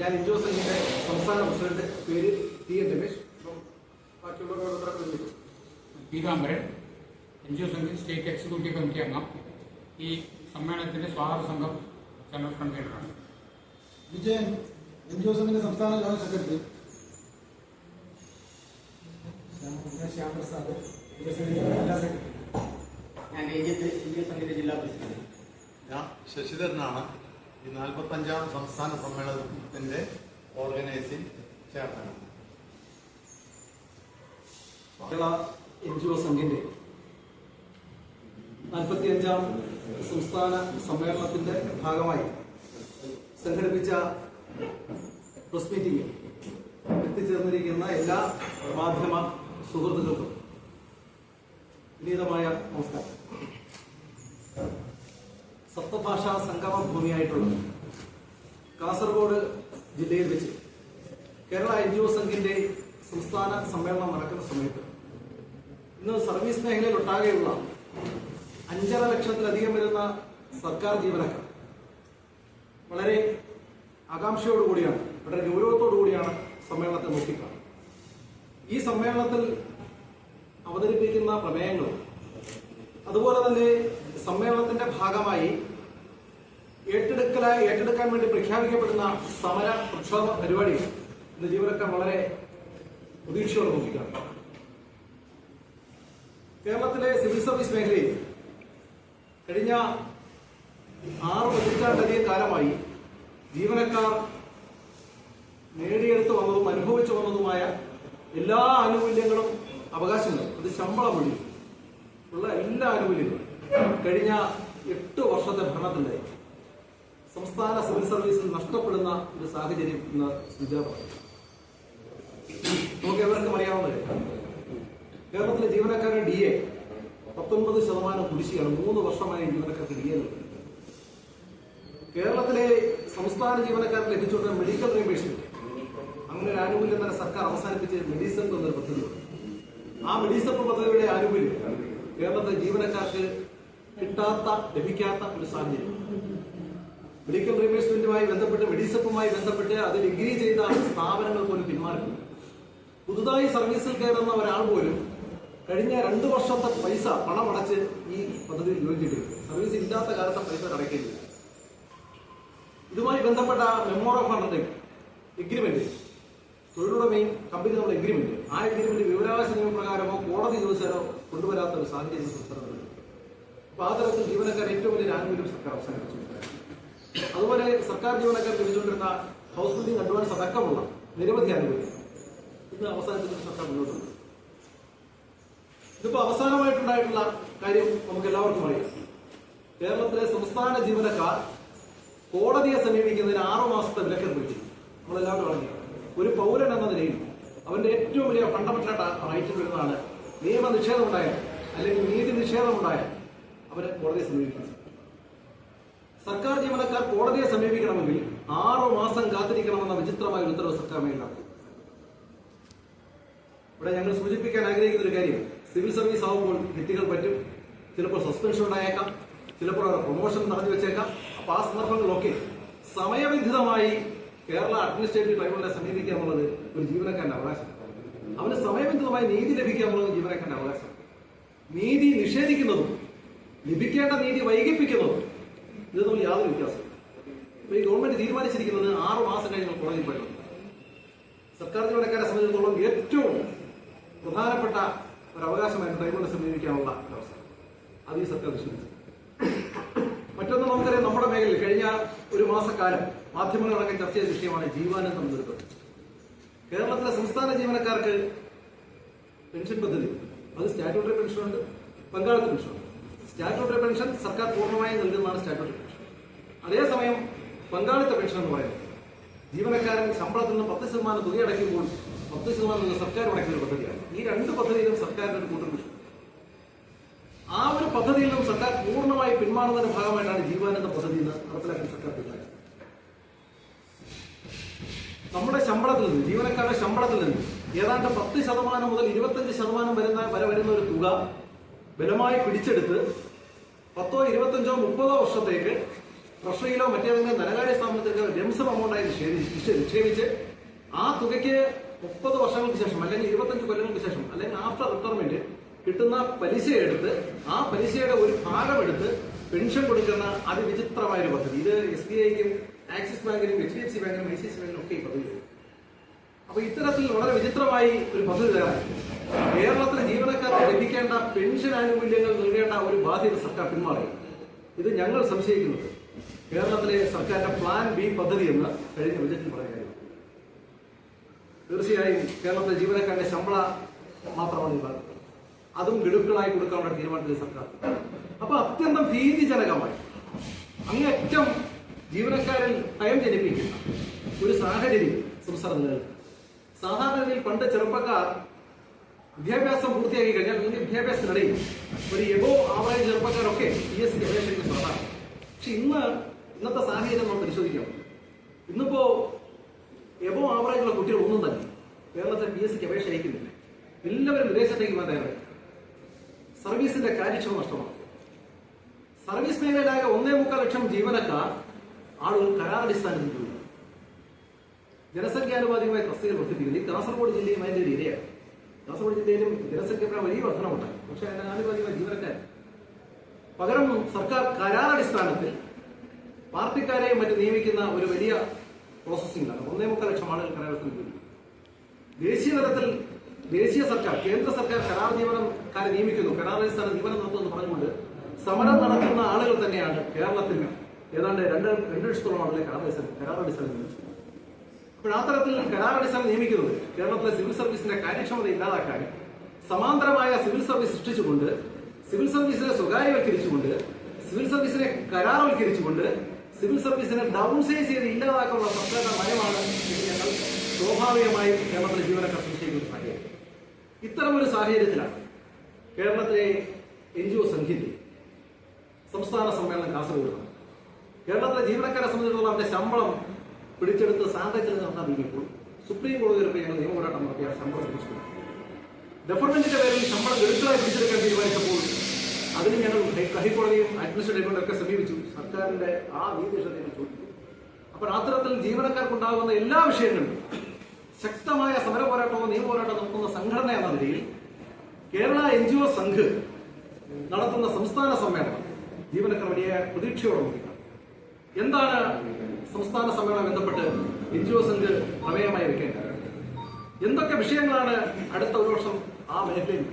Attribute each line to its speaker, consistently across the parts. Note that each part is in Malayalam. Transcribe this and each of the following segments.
Speaker 1: ഞാൻ ഇഞ്ചു സംഘിന്റെ സംസ്ഥാന പ്രസിഡന്റ് പേര് ടി എൻ രമേശ്. ബാക്കിയുള്ളവരോട്
Speaker 2: പീതാംബരൻ എൻ ജി ഒ സംഘം സ്റ്റേറ്റ് എക്സിക്യൂട്ടീവ് കമ്മിറ്റി അംഗം. ഈ സമ്മേളനത്തിന്റെ സ്വാഗത സംഘം ജനറൽ കൺവീനറാണ്.
Speaker 3: വിജയൻ എൻ ജി ഒ സംഘിന്റെ സംസ്ഥാന ജനറൽ സെക്രട്ടറി. ശ്യാമപ്രസാദ് ജില്ലാ സെക്രട്ടറി.
Speaker 4: ഞാൻ രഞ്ജിത്ത് ഇന്ത്യ സംഘിന്റെ ജില്ലാ പ്രസിഡന്റ്.
Speaker 5: ഞാൻ ശശിധരനാണ്. ഈ നാൽപ്പത്തഞ്ചാം സംസ്ഥാന സമ്മേളനത്തിന്റെ organising chairman
Speaker 1: Kerala N G O സംഘിന്റെ നാൽപ്പത്തിയഞ്ചാം സംസ്ഥാന സമ്മേളനത്തിന്റെ ഭാഗമായി സംഘടിപ്പിച്ച പ്രസ് മീറ്റിംഗിൽ എത്തിച്ചേർന്നിരിക്കുന്ന എല്ലാ മാധ്യമ സുഹൃത്തുക്കൾക്കും വിനീതമായ നമസ്കാരം. സപ്തഭാഷാ സംഗമ ഭൂമിയായിട്ടുള്ളത് കാസർഗോഡ് ജില്ലയിൽ വെച്ച് കേരള എൻ ജി ഒ സംഘിന്റെ സംസ്ഥാന സമ്മേളനം നടക്കുന്ന സമയത്ത് ഇന്ന് സർവീസ് മേഖലയിൽ ഒട്ടാകെയുള്ള അഞ്ചര ലക്ഷത്തിലധികം വരുന്ന സർക്കാർ ജീവനക്കാർ വളരെ ആകാംക്ഷയോടുകൂടിയാണ് വളരെ ഗൗരവത്തോടുകൂടിയാണ് സമ്മേളനത്തെ നോക്കിക്കാണുന്നത്. ഈ സമ്മേളനത്തിൽ അവതരിപ്പിക്കുന്ന പ്രമേയങ്ങൾ അതുപോലെ തന്നെ സമ്മേളനത്തിന്റെ ഭാഗമായി ഏറ്റെടുക്കലായി ഏറ്റെടുക്കാൻ വേണ്ടി പ്രഖ്യാപിക്കപ്പെടുന്ന സമര പ്രക്ഷോഭ പരിപാടി ഇന്ന് ജീവനക്കാർ വളരെ പ്രതീക്ഷയോടെ നോക്കിക്കാണ്. കേരളത്തിലെ സിവിൽ സർവീസ് മേഖലയിൽ കഴിഞ്ഞ ആറ് പതിറ്റാണ്ടധികം കാലമായി ജീവനക്കാർ നേടിയെടുത്തു വന്നതും അനുഭവിച്ചു വന്നതുമായ എല്ലാ ആനുകൂല്യങ്ങളും അവകാശങ്ങളും അത് ശമ്പളം ഉള്ള എല്ലാ ആനുകൂല്യങ്ങളും കഴിഞ്ഞ എട്ട് വർഷത്തെ ഭരണത്തിന്റെ സംസ്ഥാന സിവിൽ സർവീസിൽ നഷ്ടപ്പെടുന്ന ഒരു സാഹചര്യം ഇന്ന് സുജാതമാണ് നമുക്ക് എവർക്കും അറിയാവുന്നത് കേരളത്തിലെ ജീവനക്കാരുടെ ഡി എ പത്തൊൻപത് ശതമാനം കുടിശ്ശിയാണ് മൂന്ന് വർഷമായി ജീവനക്കാർക്ക് ഡി എ കേരളത്തിലെ സംസ്ഥാന ജീവനക്കാർക്ക് ലഭിച്ചുകൊണ്ട് മെഡിക്കൽ റീംബേഴ്സ്മെന്റ് അങ്ങനെ ഒരു ആനുകൂല്യം തന്നെ സർക്കാർ അവസാനിപ്പിച്ച് മെഡിസിൻ എന്നൊരു പദ്ധതിയുണ്ട് ആ മെഡിസപ്പ് പദ്ധതിയുടെ ആനുകൂല്യം കേരളത്തിലെ ജീവനക്കാർക്ക് കിട്ടാത്ത ലഭിക്കാത്ത ഒരു സാഹചര്യം. മെഡിക്കൽ റീംബേഴ്സ്മെന്റുമായി ബന്ധപ്പെട്ട് മെഡിസപ്പുമായി ബന്ധപ്പെട്ട് അത് ഡിഗ്രി ചെയ്ത സ്ഥാപനങ്ങൾ പോലും പിന്മാറുന്നു പുതുതായി സർവീസിൽ കയറുന്ന ഒരാൾ പോലും കഴിഞ്ഞ രണ്ടു വർഷത്തെ പൈസ പണമടച്ച് ഈ പദ്ധതിയിൽ ജോയിൻ സർവീസ് ഇല്ലാത്ത കാലത്തെ പൈസ അടയ്ക്കില്ല ഇതുമായി ബന്ധപ്പെട്ട മെമ്മോർ ഓഫ് അണ്ടർടേക്ക് എഗ്രിമെന്റ് തൊഴിലുടമയും കമ്പനി തമ്മിലുള്ള എഗ്രിമെന്റ് ആ എഗ്രിമെന്റ് വിവരാവകാശ നിയമപ്രകാരമോ കോടതി ദിവസമോ കൊണ്ടുവരാത്ത ഒരു സാഹചര്യം സംസ്ഥാനത്തുണ്ട് അപ്പൊ ആ തരത്തിൽ ജീവനക്കാർ ഏറ്റവും വലിയ ആനുകൂല്യം സർക്കാർ അവസാനിപ്പിച്ചു അതുപോലെ സർക്കാർ ജീവനക്കാർ ലഭിച്ചുകൊണ്ടിരുന്ന ഹൗസ് ബിൽഡിംഗ് അഡ്വാൻസ് അടക്കമുള്ള നിരവധി ആനുകൂല്യം ഇന്ന് അവസാനത്തിൽ സർക്കാർ മുന്നോട്ടുണ്ട്. ഇതിപ്പോ അവസാനമായിട്ടുണ്ടായിട്ടുള്ള കാര്യം നമുക്ക് എല്ലാവർക്കും അറിയാം. കേരളത്തിലെ സംസ്ഥാന ജീവനക്കാർ കോടതിയെ സമീപിക്കുന്നതിന് ആറു മാസത്തെ വിലക്ക് ഏർപ്പെടുത്തി നമ്മളെല്ലാവരും അറിഞ്ഞു. ഒരു പൗരൻ എന്ന നിലയിൽ അവന്റെ ഏറ്റവും വലിയ ഫണ്ടമെന്റൽ റൈറ്റ് വരുന്നതാണ് നിയമ നിഷേധം അല്ലെങ്കിൽ നീതി നിഷേധമുണ്ടായാൽ അവരെ കോടതിയെ സമീപിക്കണം സർക്കാർ ജീവനക്കാർ കോടതിയെ സമീപിക്കണമെങ്കിൽ ആറു മാസം കാത്തിരിക്കണമെന്ന വിചിത്രമായ ഉത്തരവ് സർക്കാർ മേലിലാണ് ഇവിടെ ഞങ്ങൾ സൂചിപ്പിക്കാൻ ആഗ്രഹിക്കുന്ന ഒരു കാര്യം സിവിൽ സർവീസ് ആവുമ്പോൾ ഭിത്തികൾ പറ്റും ചിലപ്പോൾ സസ്പെൻഷൻ ഉണ്ടായേക്കാം ചിലപ്പോൾ അവരുടെ പ്രൊമോഷൻ നടത്തി വെച്ചേക്കാം. അപ്പൊ ആ സന്ദർഭങ്ങളിലൊക്കെ സമയബന്ധിതമായി കേരള അഡ്മിനിസ്ട്രേറ്റീവ് ട്രൈബ്യൂണലിനെ സമീപിക്കുക എന്നുള്ളത് ഒരു ജീവനക്കാരന്റെ അവകാശം അവന് സമയബന്ധിതമായി നീതി ലഭിക്കുക എന്നുള്ളത് ജീവനക്കാരന്റെ അവകാശം നീതി നിഷേധിക്കുന്നതും ലഭിക്കേണ്ട നീതി വൈകിപ്പിക്കുന്നതും ഇത് തമ്മിൽ യാതൊരു വ്യത്യാസം ഇപ്പൊ ഈ ഗവൺമെന്റ് തീരുമാനിച്ചിരിക്കുന്നത് ആറു മാസം കഴിഞ്ഞ് കോടതിയിൽ പോയിട്ട് സർക്കാർ ജീവനക്കാരെ സംബന്ധിച്ചിടത്തോളം ഏറ്റവും പ്രധാനപ്പെട്ട ഒരു അവകാശമായിട്ട് ട്രൈബ്യൂണൽ സമീപിക്കാനുള്ള അവസ്ഥ അത് ഈ സർക്കാർ വിശ്വസിച്ചു. മറ്റൊന്ന് നമുക്കറിയാം നമ്മുടെ മേഖലയിൽ കഴിഞ്ഞ ഒരു മാസക്കാലം മാധ്യമങ്ങളടക്കം ചർച്ച ചെയ്ത വിഷയമാണ് ജീവാനന്ദം നിർത്തം കേരളത്തിലെ സംസ്ഥാന ജീവനക്കാർക്ക് പെൻഷൻ പദ്ധതി അത് സ്റ്റാറ്റ്യൂട്ടറി പെൻഷനുണ്ട് പങ്കാളിത്ത പെൻഷനുണ്ട്. സ്റ്റാറ്റ്യൂട്ടറി പെൻഷൻ സർക്കാർ പൂർണമായും നൽകുന്നതാണ് സ്റ്റാറ്റ്യൂട്ടറി അതേസമയം പങ്കാളിത്ത പെൻഷൻ എന്ന് പറയുന്നത്. ജീവനക്കാരൻ ശമ്പളത്തിൽ നിന്ന് പത്ത് ശതമാനം തുക അടയ്ക്കുമ്പോൾ പത്ത് ശതമാനം സർക്കാർ അടയ്ക്കുന്ന ഒരു പദ്ധതിയാണ്. ഈ രണ്ട് പദ്ധതിയിലും സർക്കാരിന്റെ ഒരു കോൺട്രിബ്യൂഷൻ ആ ഒരു പദ്ധതിയിൽ നിന്നും സർക്കാർ പൂർണമായി പിന്മാറുന്നതിന്റെ ഭാഗമായിട്ടാണ് ജീവാനന്ദ പദ്ധതി എന്ന് നടപ്പിലാക്കി സർക്കാർ തീരുമാനിച്ചത്. നമ്മുടെ ശമ്പളത്തിൽ നിന്ന് ജീവനക്കാരുടെ ശമ്പളത്തിൽ നിന്ന് ഏതാണ്ട് പത്ത് ശതമാനം മുതൽ ഇരുപത്തഞ്ച് ശതമാനം വരുന്ന വരെ വരുന്ന ഒരു തുക ബലമായി പിടിച്ചെടുത്ത് പത്തോ ഇരുപത്തഞ്ചോ മുപ്പതോ വർഷത്തേക്ക് ട്രഷറിയിലോ മറ്റേതെങ്കിലും ധനകാര്യ സ്ഥാപനത്തിലോ രംസം എമൗണ്ടായി നിക്ഷേപിച്ച് ആ തുകയ്ക്ക് മുപ്പത് വർഷങ്ങൾക്ക് ശേഷം അല്ലെങ്കിൽ ഇരുപത്തഞ്ച് കൊല്ലങ്ങൾക്ക് ശേഷം അല്ലെങ്കിൽ ആഫ്റ്റർ റിട്ടയർമെന്റ് കിട്ടുന്ന പലിശ എടുത്ത് ആ പലിശയുടെ ഒരു ഭാഗം എടുത്ത് പെൻഷൻ കൊടുക്കുന്ന അതിവിചിത്രമായ ഒരു പദ്ധതി. ഇത് എസ് ബി ഐക്കും ആക്സിസ് ബാങ്കിനും എച്ച് ഡി എഫ് സി ബാങ്കിനും ഐ സി സി ബാങ്കിനും ഒക്കെ ഈ പദ്ധതി. അപ്പൊ ഇത്തരത്തിൽ വളരെ വിചിത്രമായി ഒരു പദ്ധതി തരാം കേരളത്തിലെ ജീവനക്കാർക്ക് ലഭിക്കേണ്ട പെൻഷൻ ആനുകൂല്യങ്ങൾ നൽകേണ്ട ഒരു ബാധ്യത സർക്കാർ പിന്മാറി. ഇത് ഞങ്ങൾ സംശയിക്കുന്നത്. കേരളത്തിലെ സർക്കാരിന്റെ പ്ലാൻ ബി പദ്ധതി എന്ന് കഴിഞ്ഞ ബജറ്റിൽ പറയുകയായിരുന്നു തീർച്ചയായും കേരളത്തിലെ ജീവനക്കാരുടെ ശമ്പള മാത്രമാണ് ഉണ്ടാകുന്നത്. അതും ഗഡുക്കളായി കൊടുക്കാനുള്ള തീരുമാനത്തിൽ സർക്കാർ. അപ്പൊ അത്യന്തം ഭീതിജനകമായി അങ്ങേറ്റം ജീവനക്കാരിൽ ഭയം ജനിപ്പിക്കുന്ന ഒരു സാഹചര്യം സംസ്ഥാനം നിലനിൽക്കുന്നു. സാധാരണ പണ്ട് ചെറുപ്പക്കാർ വിദ്യാഭ്യാസം പൂർത്തിയാക്കി കഴിഞ്ഞാൽ അല്ലെങ്കിൽ വിദ്യാഭ്യാസത്തിനിടയിൽ ഒരു എബോ ആവറേജ് ചെറുപ്പക്കാരൊക്കെ പി എസ് സി അപേക്ഷയ്ക്ക് സാധാരണ. പക്ഷെ ഇന്ന് ഇന്നത്തെ സാഹചര്യം നമ്മൾ പരിശോധിക്കാം ഇന്നിപ്പോ എബോ ആവറേജുള്ള കുട്ടികൾ ഒന്നും തന്നെ കേരളത്തിൽ പി എസ് സിക്ക് അപേക്ഷ അയക്കുന്നില്ല. എല്ലാവരും വിദേശത്തേക്ക് പോകാൻ സർവീസിന്റെ കാര്യക്ഷമ നഷ്ടമാണ്. സർവീസ് മേഖലയിലായ ഒന്നേ മുക്കാൽ ലക്ഷം ജീവനക്കാർ ആളുകൾ കരാറടിസ്ഥാനത്തിൽ ജോലി. ജനസംഖ്യാനുപാതികമായ തസ്തികൾ വർദ്ധിപ്പിക്കുന്നു കാസർഗോഡ് ജില്ലയും അതിന്റെ ഒരു ഇരയാണ്. കാസർഗോഡ് ജില്ലയിലും ജനസംഖ്യ വലിയ വർധനമുണ്ടായി പക്ഷേ അതിന്റെ ആനുപാതികമായ ജീവനക്കാർ. പകരം സർക്കാർ കരാറടിസ്ഥാനത്തിൽ പാർട്ടിക്കാരെയും മറ്റ് നിയമിക്കുന്ന ഒരു വലിയ പ്രോസസ്സിംഗാണ് ഒന്നേ മുക്കാൽ ലക്ഷം ആളുകൾ കരാറിൽ ദേശീയ തലത്തിൽ ദേശീയ സർക്കാർ കേന്ദ്ര സർക്കാർ കരാർ നിയമനക്കാരെ നിയമിക്കുന്നു. കരാർ അടിസ്ഥാന നിയമനം നടത്തുമെന്ന് പറഞ്ഞുകൊണ്ട് സമരം നടത്തുന്ന ആളുകൾ തന്നെയാണ് കേരളത്തിൽ ഏതാണ്ട് രണ്ട് രണ്ട് ലക്ഷത്തോളം ആളുകളെ കരാർ അടിസ്ഥാനം കരാർ അടിസ്ഥാനം നിയമിച്ചു അപ്പോൾ ആ തരത്തിൽ കരാർ അടിസ്ഥാനം നിയമിക്കുന്നത് കേരളത്തിലെ സിവിൽ സർവീസിന്റെ കാര്യക്ഷമത ഇല്ലാതാക്കാൻ സമാന്തരമായ സിവിൽ സർവീസ് സൃഷ്ടിച്ചുകൊണ്ട് സിവിൽ സർവീസിനെ സ്വകാര്യവൽക്കരിച്ചുകൊണ്ട് സിവിൽ സർവീസിനെ കരാർവൽക്കരിച്ചുകൊണ്ട് സിവിൽ സർവീസിനെ ഡൗൺ സൈസ് ചെയ്ത് ഇല്ലാതാക്കാനുള്ള സർക്കാരിന്റെ നയമാണ് ഞങ്ങൾ സ്വാഭാവികമായും കേരളത്തിലെ ജീവനക്കാർ സംശയിക്കുന്ന സാഹചര്യം ഇത്തരമൊരു സാഹചര്യത്തിലാണ് കേരളത്തിലെ എൻ ജി ഒ സംഘിന്റെ സംസ്ഥാന സമ്മേളനം കാസർഗോഡ്. കേരളത്തിലെ ജീവനക്കാരെ സംബന്ധിച്ചിടത്തോളം അവരുടെ ശമ്പളം പിടിച്ചെടുത്ത് സാങ്കേതിക നടന്നിരിക്കുമ്പോൾ സുപ്രീം കോടതി കോടതിയിലൊക്കെ ഞങ്ങൾ നിയമപോരാട്ടം നടത്തിയ ശമ്പളം പിടിച്ചെടുത്തു ഡെഫർമെന്റിന്റെ പേരിൽ ശമ്പളം ഗഡുക്കളായി പിടിച്ചെടുക്കാൻ തീരുമാനിച്ചപ്പോൾ അതിന് ഞങ്ങൾ ഹൈക്കോടതിയും അഡ്മിനിസ്ട്രേറ്റീവും ഒക്കെ സമീപിച്ചു. സർക്കാരിന്റെ ആ നീതിശതയെ ചോദിച്ചു. അപ്പോൾ അത്തരത്തിൽ ജീവനക്കാർക്കുണ്ടാകുന്ന എല്ലാ വിഷയങ്ങളും ശക്തമായ സമര പോരാട്ടമോ നിയമ പോരാട്ടമോ നടത്തുന്ന സംഘടന എന്ന നിലയിൽ Kerala N G O Sangh നടത്തുന്ന സംസ്ഥാന സമ്മേളനം ജീവനക്കാർ വലിയ പ്രതീക്ഷയോടെ എന്താണ് സംസ്ഥാന സമ്മേളനം ബന്ധപ്പെട്ട് എൻ ജി ഒ സംഘ് പ്രമേയമായി വെക്കേണ്ടത് എന്തൊക്കെ വിഷയങ്ങളാണ് അടുത്ത ഒരു വർഷം ആ മേഖലയിൽ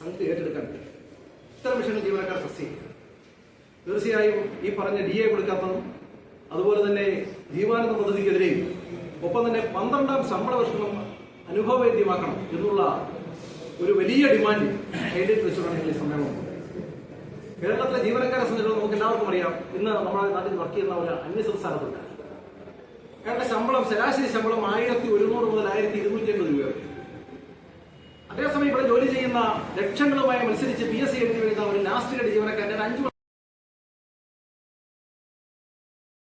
Speaker 1: സംഘ് ഏറ്റെടുക്കാൻ? ഇത്തരം വിഷയങ്ങൾ ജീവനക്കാർ ചർച്ച ചെയ്യും തീർച്ചയായും ഈ പറഞ്ഞ ഡി എ കൊടുക്കാത്തതും അതുപോലെ തന്നെ ജീവാനന്ദ പദ്ധതിക്കെതിരെയും ഒപ്പം തന്നെ പന്ത്രണ്ടാം ശമ്പള വർഷം അനുഭവവേദ്യമാക്കണം എന്നുള്ള ഒരു വലിയ ഡിമാൻഡ് ഹൈലൈറ്റ് വെച്ചുകൊണ്ടാണ് ഈ സമ്മേളനം കേരളത്തിലെ ജീവനക്കാരെ സംബന്ധിച്ചിടത്തോളം നമുക്ക് എല്ലാവർക്കും അറിയാം ഇന്ന് നമ്മുടെ നാട്ടിൽ വർക്ക് ചെയ്യുന്ന ഒരു അന്യ സംസ്ഥാനത്തുണ്ട്. അയാളുടെ ശമ്പളം ശരാശരി ശമ്പളം ആയിരത്തി ഒരുന്നൂറ് മുതൽ ആയിരത്തി ഇരുന്നൂറ്റി അമ്പത് രൂപ വരെ. അതേസമയം ഇവിടെ ജോലി ചെയ്യുന്ന ലക്ഷങ്ങളുമായി മത്സരിച്ച് പി എസ് സി എഴുതി വരുന്ന ഒരു ലാസ്റ്റ് ജീവനക്കാരൻ അഞ്ചു